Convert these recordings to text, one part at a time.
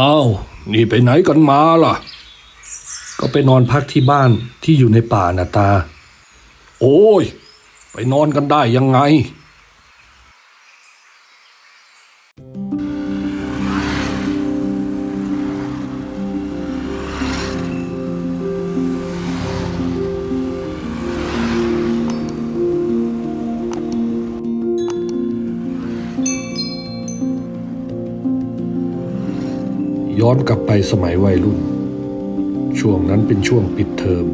อ้าว นี่ไปไหนกันมาล่ะ ก็ไปนอนพักที่บ้านที่อยู่ในป่านะตา โอ้ย ไปนอนกันได้ยังไง ย้อนกลับไปสมัยวัยรุ่น ช่วงนั้นเป็นช่วงปิดเทอม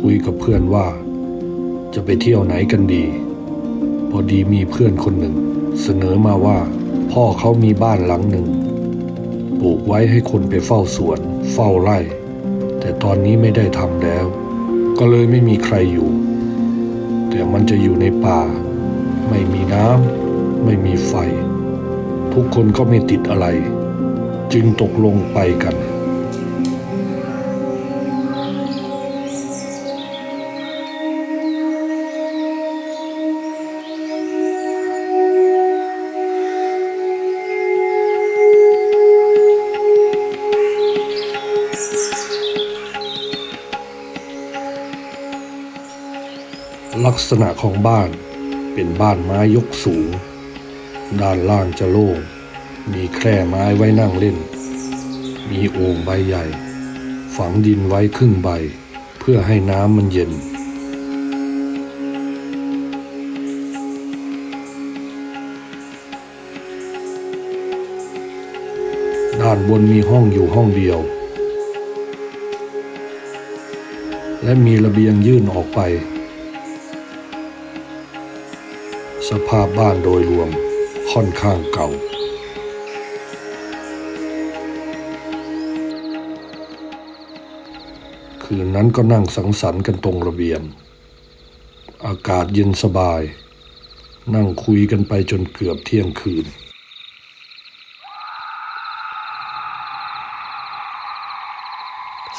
คุยกับเพื่อนว่า จะไปเที่ยวไหนกันดี พอดีมีเพื่อนคนหนึ่ง เสนอมาว่า พ่อเขามีบ้านหลังหนึ่งปลูกไว้ให้คนไปเฝ้าสวน เฝ้าไร่ แต่ตอนนี้ไม่ได้ทำแล้ว ก็เลยไม่มีใครอยู่ แต่มันจะอยู่ในป่า ไม่มีน้ำไม่มีไฟ ทุกคนก็ไม่ติดอะไร จึงตกลงไปกัน ลักษณะของบ้านเป็นบ้านไม้ยกสูง ด้านล่างจะโล่ง มีแคร่ไม้ไว้นั่งเล่น มีโอ่งใบใหญ่ ฝังดินไว้ครึ่งใบ เพื่อให้น้ำมันเย็น ด้านบนมีห้องอยู่ห้องเดียว และมีระเบียงยื่นออกไป สภาพบ้านโดยรวมค่อนข้างเก่า คืนนั้นก็นั่งสังสรรค์กันตรงระเบียง อากาศเย็นสบาย นั่งคุยกันไปจนเกือบเที่ยงคืน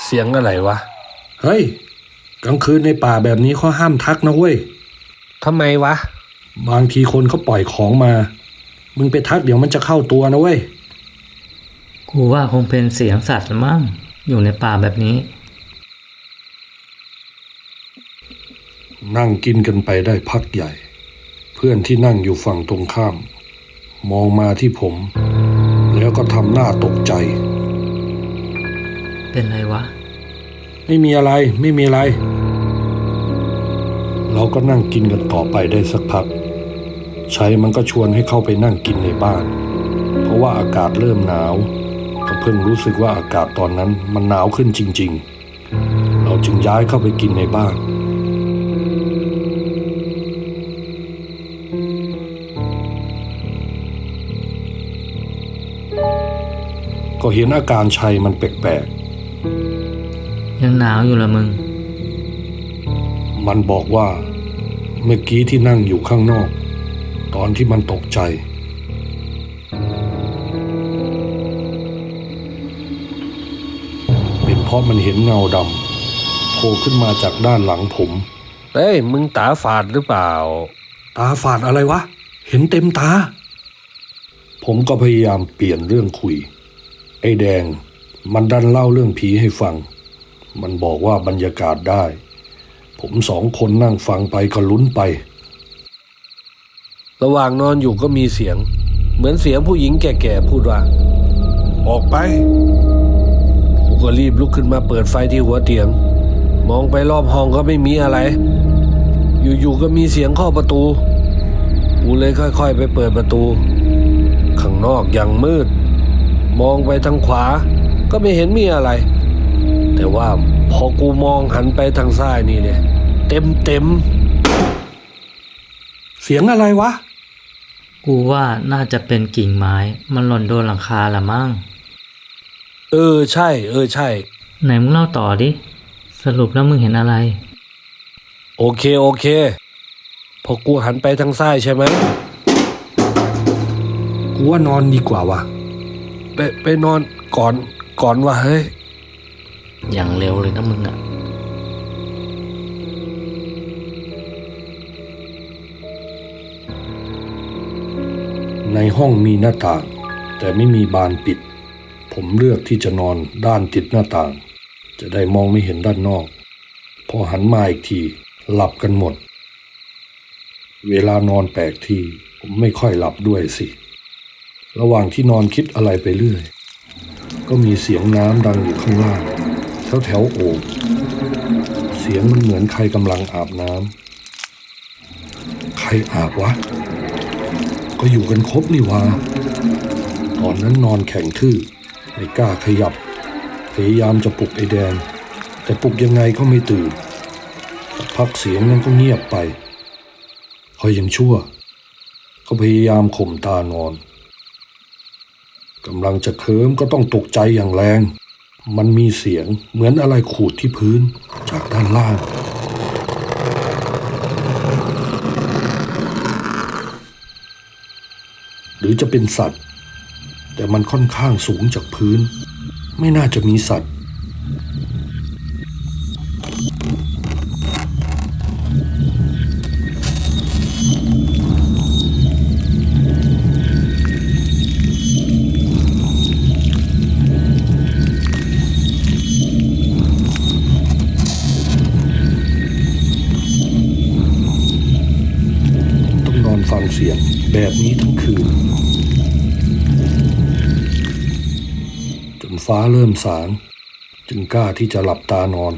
เสียงอะไรวะ เฮ้ย กลางคืนในป่าแบบนี้เขาห้ามทักนะเว้ยทำไมวะ บางทีคนเขาปล่อยของมา มึงไปทักเดี๋ยวมันจะเข้าตัวนะเว้ย กูว่าคงเป็นเสียงสัตว์ละมั้งอยู่ในป่าแบบนี้ นั่งกินกันไปได้พักใหญ่ เพื่อนที่นั่งอยู่ฝั่งตรงข้าม มองมาที่ผม แล้วก็ทำหน้าตกใจ เป็นไรวะ ไม่มีอะไรไม่มีอะไร เราก็นั่งกินกันต่อไปได้สักพักชัยมันก็ชวนให้เข้าไปนั่งกินในบ้าน เพราะว่าอากาศเริ่มหนาวก็เพิ่งรู้สึกว่าอากาศตอนนั้นมันหนาวขึ้นจริง ๆ เราจึงย้ายเข้าไปกินในบ้าน ก็เห็นอาการชัยมันแปลกๆยังหนาวอยู่ละมึงมันบอกว่า เมื่อกี้ที่นั่งอยู่ข้างนอก ตอนที่มันตกใจ เป็นเพราะมันเห็นเงาดำโผล่ขึ้นมาจากด้านหลังผม เฮ้ย มึงตาฝาดหรือเปล่า ตาฝาดอะไรวะ เห็นเต็มตา ผมก็พยายามเปลี่ยนเรื่องคุย ไอ้แดง มันดันเล่าเรื่องผีให้ฟัง มันบอกว่าบรรยากาศได้ ผมสองคนนั่งฟังไปก็ลุ้นไป ระหว่างนอนอยู่ก็มีเสียง เหมือนเสียงผู้หญิงแก่ๆพูดว่า ออกไปกูก็รีบลุกขึ้นมาเปิดไฟที่หัวเตียง มองไปรอบห้องก็ไม่มีอะไร อยู่ๆก็มีเสียงเคาะประตูกูเลยค่อย ๆ ไปเปิดประตู ข้างนอกอย่างมืด มองไปทางขวา ก็ไม่เห็นมีอะไร แต่ว่าพอกูมองหันไปทางซ้ายนี่เนี่ย เต็มเต็มๆเสียงอะไรวะ กูว่าน่าจะเป็นกิ่งไม้ มันหล่นโดนหลังคาละมั้ง เออใช่ เออใช่ ไหนมึงเล่าต่อดิ สรุปแล้วมึงเห็นอะไร โอเคโอเค พอกูหันไปทางซ้ายใช่ไหมกูว่านอนดีกว่าวะ ไปไปนอนก่อนก่อนว่าเฮ้ย อย่างเร็วเลยนะมึงอะในห้องมีหน้าต่าง แต่ไม่มีบานปิดผผมเลือกที่จะนอนด้านติดหน้าต่าง จะได้มองไม่เห็นด้านนอก พอหันมาอีกที หลับกันหมด เวลานอนแปลกทีผมไม่ค่อยหลับด้วยสิ ระหว่างที่นอนคิดอะไรไปเรื่อย ก็มีเสียงน้ำดังอยู่ข้างล่างแถวแถวโอ่งเสียงมันเหมือนใครกำลังอาบน้ำใครอาบวะ ก็อยู่กันครบนี่วะตอนนั้นนอนแข็งทื่อไม่กล้าขยับ พยายามจะปลุกไอ้แดง แต่ปลุกยังไงก็ไม่ตื่นพักเสียงนั้นก็เงียบไปคอยยังชั่ว ก็พยายามข่มตานอน กำลังจะเคลิ้มก็ต้องตกใจอย่างแรง มันมีเสียงเหมือนอะไรขูดที่พื้นจากด้านล่าง หรือจะเป็นสัตว์ แต่มันค่อนข้างสูงจากพื้น ไม่น่าจะมีสัตว์ เสียงแบบนี้ทั้งคืน จนฟ้าเริ่มสาง จึงกล้าที่จะหลับตานอน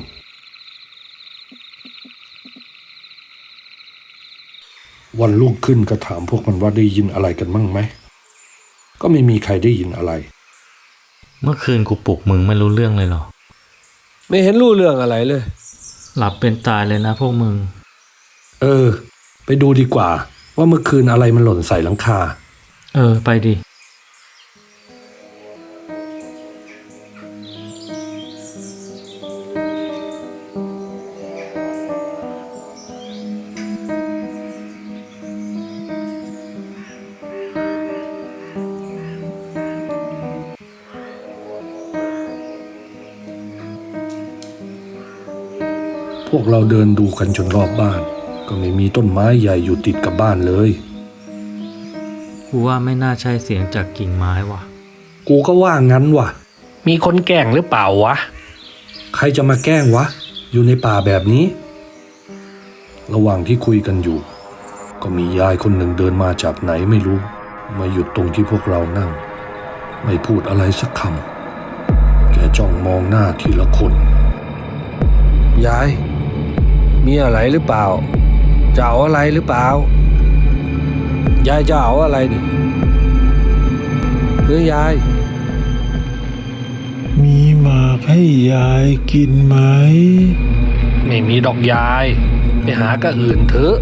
วันรุ่งขึ้นก็ถามพวกมันว่าได้ยินอะไรกันมั่งไหม ก็ไม่มีใครได้ยินอะไร เมื่อคืนกูปลุกมึงไม่รู้เรื่องเลยเหรอ ไม่เห็นรู้เรื่องอะไรเลย หลับเป็นตายเลยนะพวกมึง เออ ไปดูดีกว่า ว่าเมื่อคืนอะไรมันหล่นใส่หลังคา เออ ไปดิ พวกเราเดินดูกันจนรอบบ้าน ก็ไม่มีต้นไม้ใหญ่อยู่ติดกับบ้านเลย กูว่าไม่น่าใช่เสียงจากกิ่งไม้ว่ะ กูก็ว่างั้นว่ะ มีคนแกล้งหรือเปล่าวะ ใครจะมาแกล้งวะ อยู่ในป่าแบบนี้ ระหว่างที่คุยกันอยู่ ก็มียายคนหนึ่งเดินมาจากไหนไม่รู้ มาหยุดตรงที่พวกเรานั่ง ไม่พูดอะไรสักคำแกจ้องมองหน้าทีละคน ยาย มีอะไรหรือเปล่า จะเอาอะไรหรือเปล่า ยายจะเอาอะไรนี่เฮ้ยยาย มีหมากให้ยายกินไหม ไม่มีดอกยาย ไปหากะอื่นเถอะ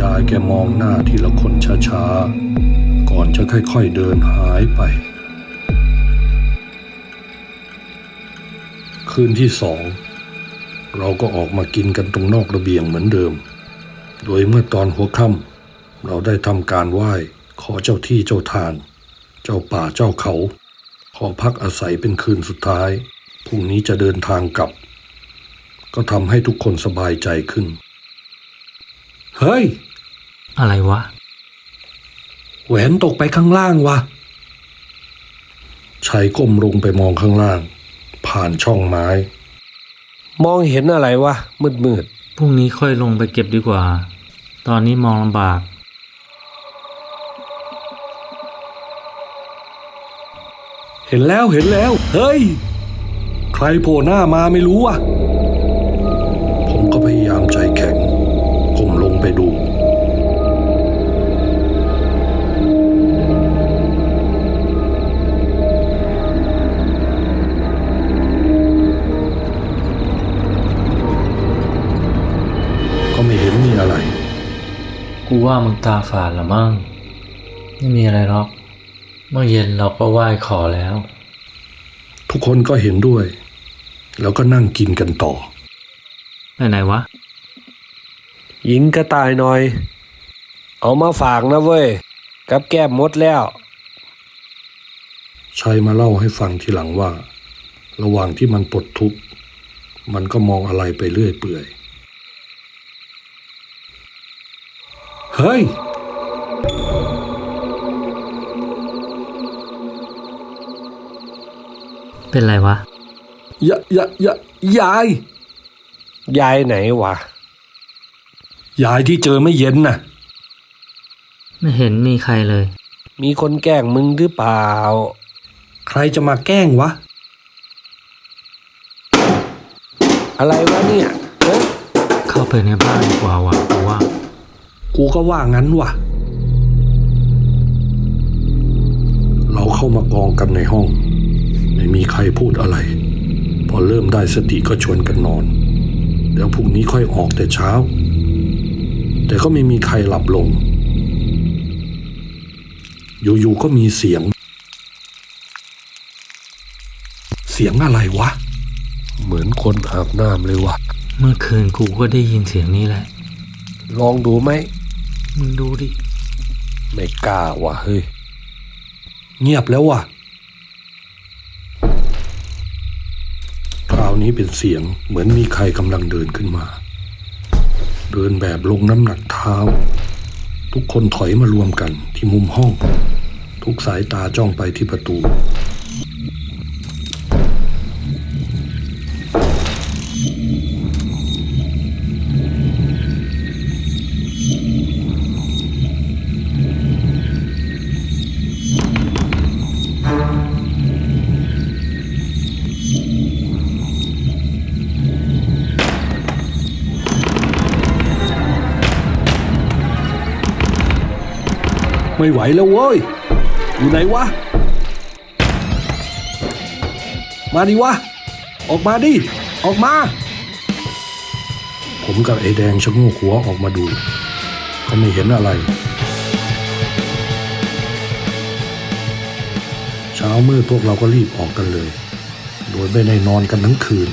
ยายแกมองหน้าทีละคนช้าๆ ก่อนจะค่อยๆเดินหายไป คืนที่สอง เราก็ออกมากินกันตรงนอกระเบียงเหมือนเดิม โดยเมื่อตอนหัวค่ำเราได้ทำการไหว้ขอเจ้าที่เจ้าทาง เจ้าป่าเจ้าเขา ขอพักอาศัยเป็นคืนสุดท้ายพรุ่งนี้จะเดินทางกลับ ก็ทำให้ทุกคนสบายใจขึ้น เฮ้ย อะไรวะ แหวนตกไปข้างล่างวะชายก้มลงไปมองข้างล่าง ผ่านช่องไม้ มองเห็นอะไรวะ มืดมืดพรุ่งนี้ค่อยลงไปเก็บดีกว่า ตอนนี้มองลำบาก เห็นแล้วเห็นแล้ว เฮ้ย ใครโผล่หน้ามาไม่รู้อะผมก็พยายามใจแข็งก้มลงไปดู กูว่ามึงตาฝาดละมั่ง ไม่มีอะไรหรอก เมื่อเย็นเราก็ไหว้ขอแล้ว ทุกคนก็เห็นด้วย แล้วก็นั่งกินกันต่อไปไหนวะๆหญิงกระต่ายหน่อย เอามาฝากนะเว้ย กับแก้มมดแล้ว ชัยมาเล่าให้ฟังทีหลังว่า ระหว่างที่มันปลดทุกข์ มันก็มองอะไรไปเรื่อยเปื่อย เฮ้ย เป็นไรวะ ยะยะยะยาย ยายไหนวะ ยายที่เจอไม่เย็นน่ะ ไม่เห็นมีใครเลย มีคนแกล้งมึงหรือเปล่า ใครจะมาแกล้งวะ อะไรวะเนี่ยเอ้ย เข้าไปในบ้านดีกว่าวะกูว่า กูก็ว่างั้นว่ะ เราเข้ามากองกันในห้อง ไม่มีใครพูดอะไร พอเริ่มได้สติก็ชวนกันนอน เดี๋ยวพรุ่งนี้ค่อยออกแต่เช้า แต่ก็ไม่มีใครหลับลง อยู่ๆก็มีเสียง เสียงอะไรวะ เหมือนคนอาบน้ำเลยวะเมื่อคืนกูก็ได้ยินเสียงนี้แหละ ลองดูไหม มึงดูดิ ไม่กล้าว่ะเฮ้ย เงียบแล้วว่ะ คราวนี้เป็นเสียงเหมือนมีใครกำลังเดินขึ้นมา เดินแบบลงน้ำหนักเท้า ทุกคนถอยมารวมกันที่มุมห้อง ทุกสายตาจ้องไปที่ประตู ไม่ไหวแล้วเว้ย อยู่ไหนวะ มาดิวะ ออกมาดิ ออกมา ผมกับไอ้แดงชะโงกหัวออกมาดู ก็ไม่เห็นอะไร เช้ามืดพวกเราก็รีบออกกันเลย โดยไม่ได้นอนกันทั้งคืน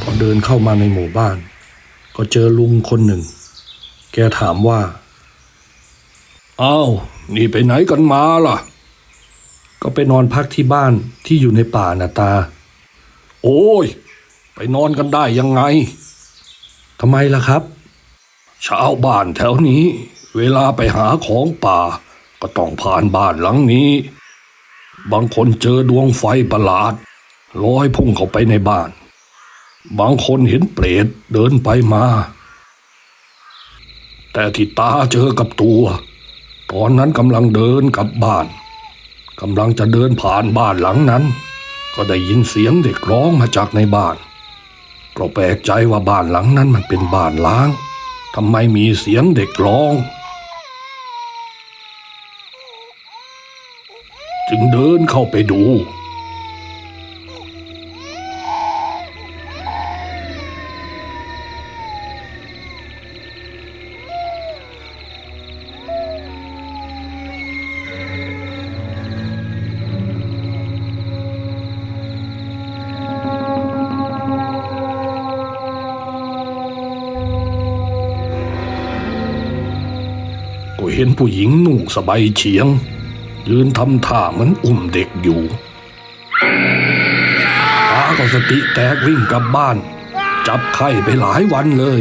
พอเดินเข้ามาในหมู่บ้าน ก็เจอลุงคนหนึ่ง แกถามว่า อ้าว นี่ไปไหนกันมาล่ะ ก็ไปนอนพักที่บ้านที่อยู่ในป่าน่ะตา โอ้ย ไปนอนกันได้ยังไง ทำไมล่ะครับ ชาวบ้านแถวนี้ เวลาไปหาของป่า ก็ต้องผ่านบ้านหลังนี้ บางคนเจอดวงไฟประหลาดลอยพุ่งเข้าไปในบ้าน บางคนเห็นเปรตเดินไปมา แต่ที่ตาเจอกับตัว ตอนนั้นกำลังเดินกลับบ้านกำลังจะเดินผ่านบ้านหลังนั้น ก็ได้ยินเสียงเด็กร้องมาจากในบ้าน ก็แปลกใจว่าบ้านหลังนั้นมันเป็นบ้านล้างทำไมมีเสียงเด็กร้อง จึงเดินเข้าไปดู ผู้หญิงนุ่งสบายเฉียง ยืนทำท่าเหมือนอุ้มเด็กอยู่ตาก็สติแตกวิ่งกลับบ้าน จับไข้ไปหลายวันเลย